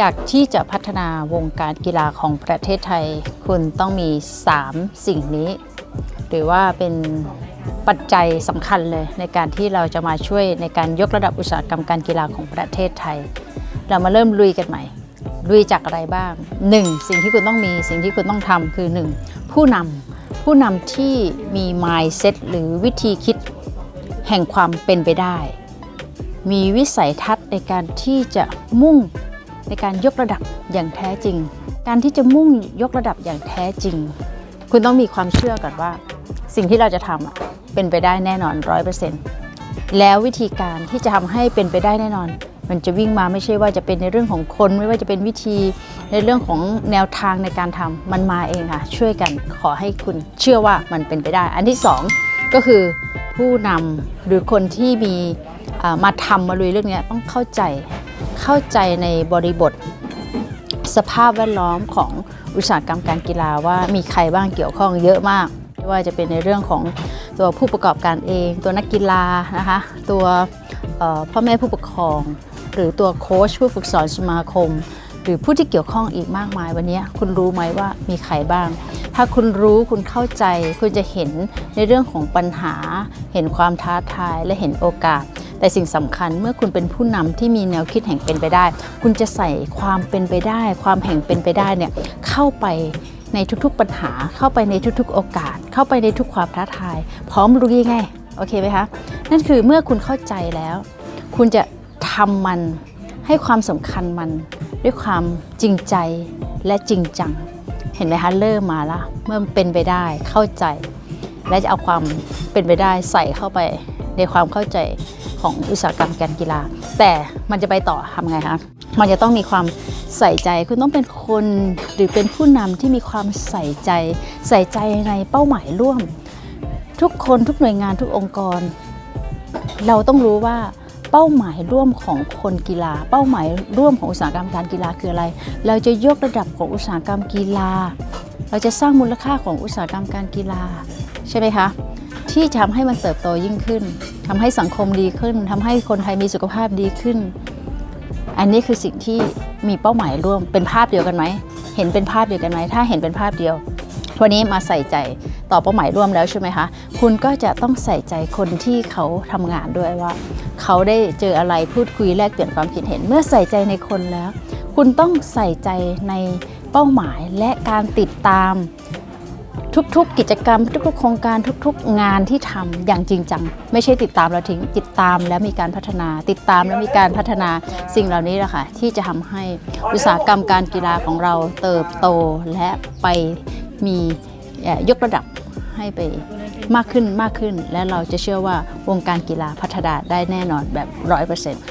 อยากที่จะพัฒนาวงการกีฬาของประเทศไทย คุณต้องมี 3 สิ่งนี้ หรือว่าเป็นปัจจัยสำคัญเลยในการที่เราจะมาช่วยในการยกระดับอุตสาหกรรมการกีฬาของประเทศไทย เรามาเริ่มลุยกันใหม่ลุยจากอะไรบ้าง 1. สิ่งที่คุณต้องมีสิ่งที่คุณต้องทำคือ 1. ผู้นำผู้นำที่มี mindset หรือวิธีคิดแห่งความเป็นไปได้ มีวิสัยทัศน์ในการที่จะมุ่ง ในการยกระดับอย่างแท้จริง การที่จะมุ่งยกระดับอย่างแท้จริง คุณต้องมีความเชื่อก่อนว่า สิ่งที่เราจะทำเป็นไปได้แน่นอนร้อยเปอร์เซ็นต์แล้ววิธีการที่จะทำให้เป็นไปได้แน่นอน มันจะวิ่งมาไม่ใช่ว่าจะเป็นในเรื่องของคน ไม่ว่าจะเป็นวิธีในเรื่องของแนวทางในการทำมันมาเองค่ะ ช่วยกันขอให้คุณเชื่อว่ามันเป็นไปได้ อันที่สองก็คือผู้นำหรือคนที่มีมาทำมาลุยเรื่องนี้ต้องเข้าใจ เข้าใจในบริบทสภาพแวดล้อมของอุตสาหกรรมการกีฬาว่ามีใครบ้างเกี่ยวข้องเยอะมากไม่ว่าจะเป็นในเรื่องของตัวผู้ประกอบการเอง ตัวนักกีฬานะคะตัวพ่อแม่ผู้ปกครอง หรือตัวโค้ชผู้ฝึกสอนสมาคม หรือผู้ที่เกี่ยวข้องอีกมากมายวันนี้คุณรู้ไหมว่ามีใครบ้าง ถ้าคุณรู้คุณเข้าใจคุณจะเห็นในเรื่องของปัญหา เห็นความท้าทายและเห็นโอกาส แต่สิ่งสำคัญเมื่อคุณเป็นผู้นำที่มีแนวคิดแห่งเป็นไปได้ คุณจะใส่ความเป็นไปได้ ความแห่งเป็นไปได้เนี่ยเข้าไปในทุกๆปัญหา เข้าไปในทุกๆ โอกาส เข้าไปในทุกความท้าทาย พร้อมรู้ยังไงโอเคไหมคะนั่นคือเมื่อคุณเข้าใจแล้ว คุณจะทำมันให้ความสำคัญมันด้วยความจริงใจและจริงจัง เห็นไหมคะเริ่มมาละเมื่อเป็นไปได้เข้าใจ และจะเอาความเป็นไปได้ใส่เข้าไป ในความเข้าใจของอุตสาหกรรมการกีฬา แต่มันจะไปต่อทำไงคะมันจะต้องมีความใส่ใจคุณต้องเป็นคนหรือเป็นผู้นำที่มีความใส่ใจ ใส่ใจในเป้าหมายร่วม ทุกคนทุกหน่วยงานทุกองค์กร เราต้องรู้ว่าเป้าหมายร่วมของคนกีฬา เป้าหมายร่วมของอุตสาหกรรมการกีฬาคืออะไร เราจะยกระดับของอุตสาหกรรมกีฬา เราจะสร้างมูลค่าของอุตสาหกรรมการกีฬา ใช่ไหมคะ ที่จะทำให้มันเติบโตยิ่งขึ้นทำให้สังคมดีขึ้นทำให้คนไทยมีสุขภาพดีขึ้น อันนี้คือสิ่งที่มีเป้าหมายร่วมเป็นภาพเดียวกันไหมเห็นเป็นภาพเดียวกันไหมถ้าเห็นเป็นภาพเดียววันนี้มาใส่ใจต่อเป้าหมายร่วมแล้วใช่ไหมคะ คุณก็จะต้องใส่ใจคนที่เขาทำงานด้วยว่า เขาได้เจออะไรพูดคุยแลกเปลี่ยนความคิดเห็น เมื่อใส่ใจในคนแล้ว คุณต้องใส่ใจในเป้าหมายและการติดตาม ทุกๆ กิจกรรม ทุกๆ โครงการทุกๆ งานที่ทำอย่างจริงจัง ไม่ใช่ติดตามแล้วทิ้งติดตามแล้วมีการพัฒนา ติดตามแล้วมีการพัฒนาสิ่งเหล่านี้แหละค่ะที่จะทำให้อุตสาหกรรมการกีฬาของเราเติบโตและไปมียกระดับให้ไปมากขึ้นมากขึ้น และเราจะเชื่อว่าวงการกีฬาพัฒนาได้แน่นอนแบบร้อยเปอร์เซ็นต์